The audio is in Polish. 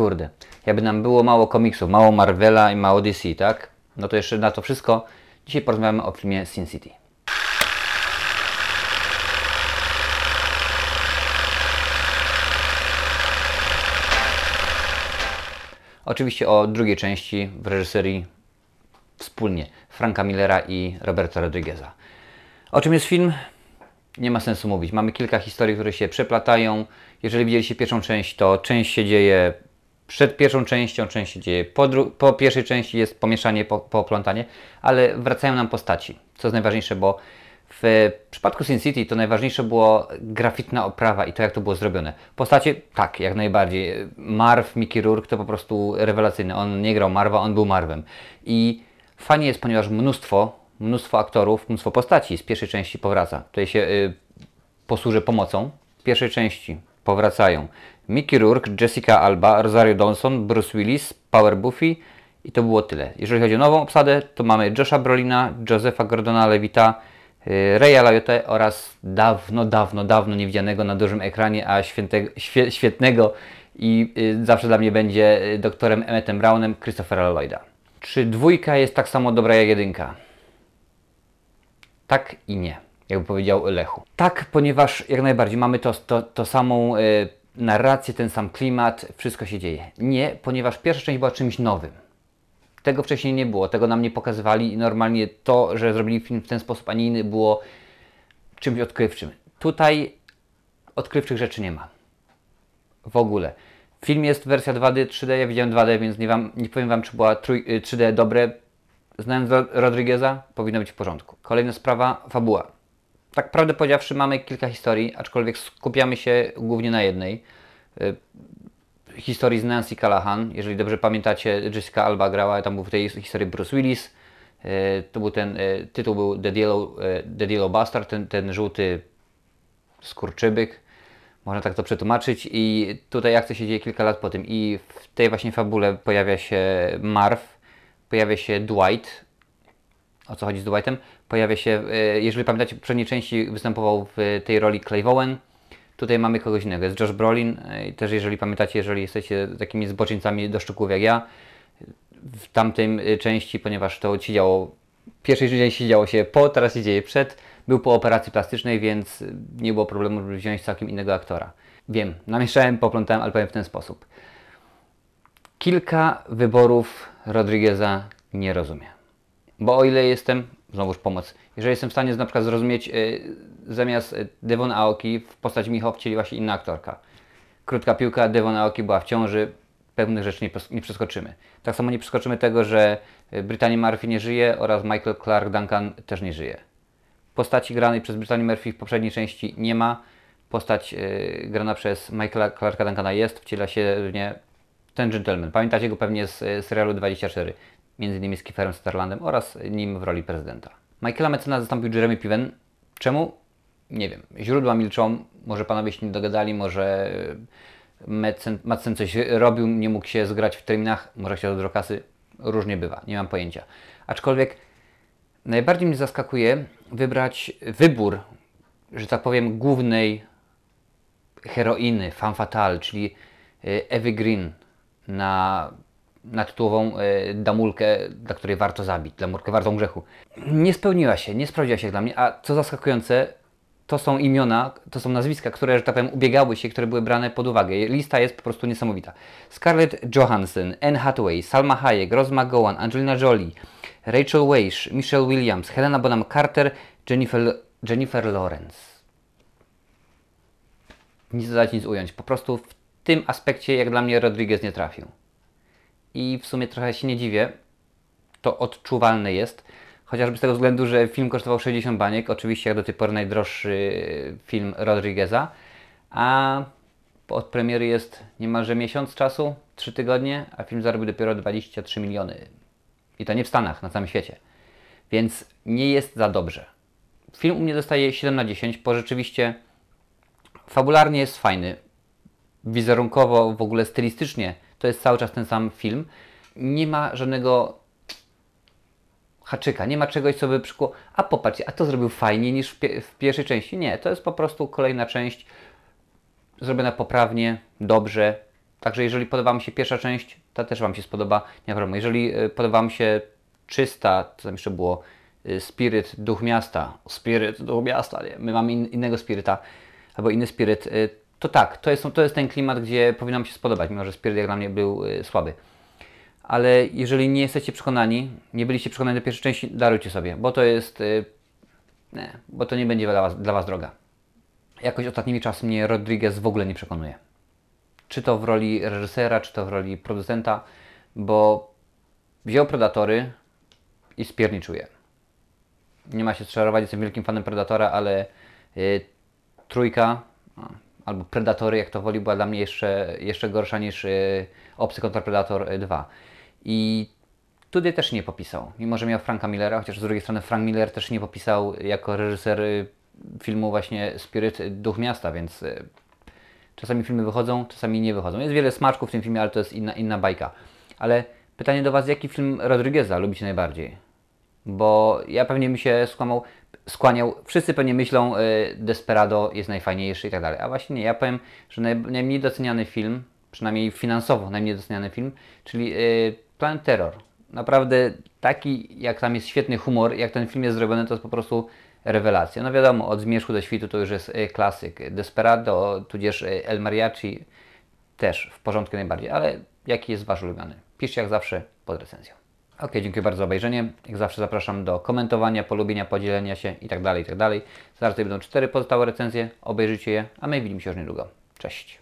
Kurde, jakby nam było mało komiksów, mało Marvela i mało DC, tak? No to jeszcze na to wszystko dzisiaj porozmawiamy o filmie Sin City. Oczywiście o drugiej części w reżyserii wspólnie Franka Millera i Roberta Rodrigueza. O czym jest film? Nie ma sensu mówić. Mamy kilka historii, które się przeplatają. Jeżeli widzieliście pierwszą część, to część się dzieje przed pierwszą częścią, część się dzieje po, po pierwszej części, jest pomieszanie, po, poplątanie, ale wracają nam postaci, co jest najważniejsze, bo w przypadku Sin City to najważniejsze było graficzna oprawa i to, jak to było zrobione. Postacie, tak, jak najbardziej. Marv, Mickey Rourke to po prostu rewelacyjny. On nie grał Marva, on był Marvem. I fajnie jest, ponieważ mnóstwo, mnóstwo aktorów, mnóstwo postaci z pierwszej części powraca. Tutaj się y, posłużę pomocą. Z pierwszej części powracają Mickey Rourke, Jessica Alba, Rosario Dawson, Bruce Willis, Power Buffy i to było tyle. Jeżeli chodzi o nową obsadę, to mamy Josha Brolina, Josepha Gordona Levita, y, Raya Liotte oraz dawno, dawno, dawno niewidzianego na dużym ekranie, a świętego, świe, świetnego i y, zawsze dla mnie będzie y, doktorem Emmetem Brownem Christophera Lloyda. Czy dwójka jest tak samo dobra jak jedynka? Tak i nie, jakby powiedział Lechu. Tak, ponieważ jak najbardziej mamy to, to, to samą y, narrację, ten sam klimat, wszystko się dzieje. Nie, ponieważ pierwsza część była czymś nowym. Tego wcześniej nie było, tego nam nie pokazywali i normalnie to, że zrobili film w ten sposób, a nie inny było czymś odkrywczym. Tutaj odkrywczych rzeczy nie ma. W ogóle. Film jest wersja 2D, 3D, ja widziałem 2D, więc nie, wam, nie powiem Wam, czy była 3D y, dobre. Znając Rodrigueza, powinno być w porządku. Kolejna sprawa, fabuła. Tak prawdę powiedziawszy, mamy kilka historii, aczkolwiek skupiamy się głównie na jednej. Y, historii z Nancy Callahan. Jeżeli dobrze pamiętacie, Jessica Alba grała, tam był w tej historii Bruce Willis. Y, to był ten, tytuł był The Yellow, The Yellow Bastard, ten, ten żółty skurczybyk można tak to przetłumaczyć. I tutaj akcja się dzieje kilka lat po tym. I w tej właśnie fabule pojawia się Marv, pojawia się Dwight. O co chodzi z Dwightem? Pojawia się, e, jeżeli pamiętacie, w poprzedniej części występował w tej roli Clay Owen. Tutaj mamy kogoś innego. Jest Josh Brolin. E, też jeżeli pamiętacie, jeżeli jesteście takimi zboczyńcami do szczegółów jak ja, w tamtej e, części, ponieważ to się działo, w pierwszej części działo się po, teraz się dzieje przed był po operacji plastycznej, więc nie było problemu, żeby wziąć całkiem innego aktora. Wiem, namieszałem, poplątałem, ale powiem w ten sposób. Kilka wyborów Rodrigueza nie rozumiem. Bo o ile jestem, znowuż pomoc, jeżeli jestem w stanie na przykład zrozumieć, yy, zamiast Devon Aoki w postaci Michał wcieliła się inna aktorka. Krótka piłka, Devon Aoki była w ciąży, pewnych rzeczy nie, nie przeskoczymy. Tak samo nie przeskoczymy tego, że Brittany Murphy nie żyje oraz Michael Clark Duncan też nie żyje. Postaci granej przez Brittany Murphy w poprzedniej części nie ma. Postać yy, grana przez Michaela Clarka Duncana jest, wciela się w nie ten gentleman. Pamiętacie go pewnie z y, serialu 24, innymi z Kieferem Sutherlandem oraz nim w roli prezydenta. Michaela Mecena zastąpił Jeremy Piven. Czemu? Nie wiem. Źródła milczą, może panowie się nie dogadali, może Madsen coś robił, nie mógł się zgrać w terminach, może chciał do kasy. Różnie bywa, nie mam pojęcia. Aczkolwiek Najbardziej mnie zaskakuje wybrać wybór, że tak powiem, głównej heroiny, fan fatale, czyli e, Evy Green na, na tytułową e, damulkę, dla której warto zabić, damulkę wartą grzechu. Nie spełniła się, nie sprawdziła się dla mnie, a co zaskakujące, to są imiona, to są nazwiska, które, że tak powiem, ubiegały się, które były brane pod uwagę. Lista jest po prostu niesamowita. Scarlett Johansson, Anne Hathaway, Salma Hayek, Rose McGowan, Angelina Jolie, Rachel Weisz, Michelle Williams, Helena Bonham Carter, Jennifer, Jennifer Lawrence. Nic dodać, nic ująć. Po prostu w tym aspekcie, jak dla mnie, Rodriguez nie trafił. I w sumie trochę się nie dziwię. To odczuwalne jest. Chociażby z tego względu, że film kosztował 60 baniek. Oczywiście jak do tej pory najdroższy film Rodrigueza. A od premiery jest niemalże miesiąc czasu, 3 tygodnie, a film zarobił dopiero 23 miliony. I to nie w Stanach, na całym świecie. Więc nie jest za dobrze. Film u mnie dostaje 7 na 10, bo rzeczywiście fabularnie jest fajny. Wizerunkowo, w ogóle stylistycznie to jest cały czas ten sam film. Nie ma żadnego haczyka, nie ma czegoś, co by przykuło, a popatrzcie, a to zrobił fajniej niż w, pie w pierwszej części. Nie, to jest po prostu kolejna część zrobiona poprawnie, dobrze Także jeżeli podoba mi się pierwsza część, ta też Wam się spodoba, nie ma. Jeżeli y, podoba Wam się czysta, co tam jeszcze było, y, Spirit, Duch Miasta, Spirit, Duch Miasta, nie? my mamy in, innego Spiryta, albo inny Spirit, y, to tak, to jest, to jest ten klimat, gdzie powinno mi się spodobać, mimo że Spirit jak dla mnie był y, słaby. Ale jeżeli nie jesteście przekonani, nie byliście przekonani do pierwszej części, darujcie sobie, bo to jest, y, nie, bo to nie będzie dla Was, dla was droga. Jakoś ostatnimi czasy mnie Rodriguez w ogóle nie przekonuje. Czy to w roli reżysera, czy to w roli producenta, bo wziął Predatory i spierniczuje. Nie ma się czarować, jestem wielkim fanem Predatora, ale y, trójka, albo Predatory, jak to woli, była dla mnie jeszcze, jeszcze gorsza niż y, Obcy kontra Predator y, 2. I tutaj też nie popisał, mimo że miał Franka Millera, chociaż z drugiej strony Frank Miller też nie popisał jako reżyser y, filmu właśnie Spirit y, Duch Miasta, więc y, czasami filmy wychodzą, czasami nie wychodzą. Jest wiele smaczków w tym filmie, ale to jest inna, inna bajka. Ale pytanie do Was, jaki film Rodrigueza lubicie najbardziej? Bo ja pewnie mi się skłamał, skłaniał, wszyscy pewnie myślą, y, Desperado jest najfajniejszy i tak dalej. A właśnie nie, ja powiem, że naj, najmniej doceniany film, przynajmniej finansowo najmniej doceniany film, czyli y, Terror. Naprawdę taki, jak tam jest świetny humor, jak ten film jest zrobiony, to jest po prostu rewelacja. No wiadomo, od Zmierzchu do Świtu to już jest y, klasyk. Desperado, tudzież y, El Mariachi też w porządku najbardziej, ale jaki jest Wasz ulubiony? Piszcie jak zawsze pod recenzją. Ok, dziękuję bardzo za obejrzenie. Jak zawsze zapraszam do komentowania, polubienia, podzielenia się itd. itd. Zaraz tutaj będą cztery pozostałe recenzje, obejrzyjcie je, a my widzimy się już niedługo. Cześć!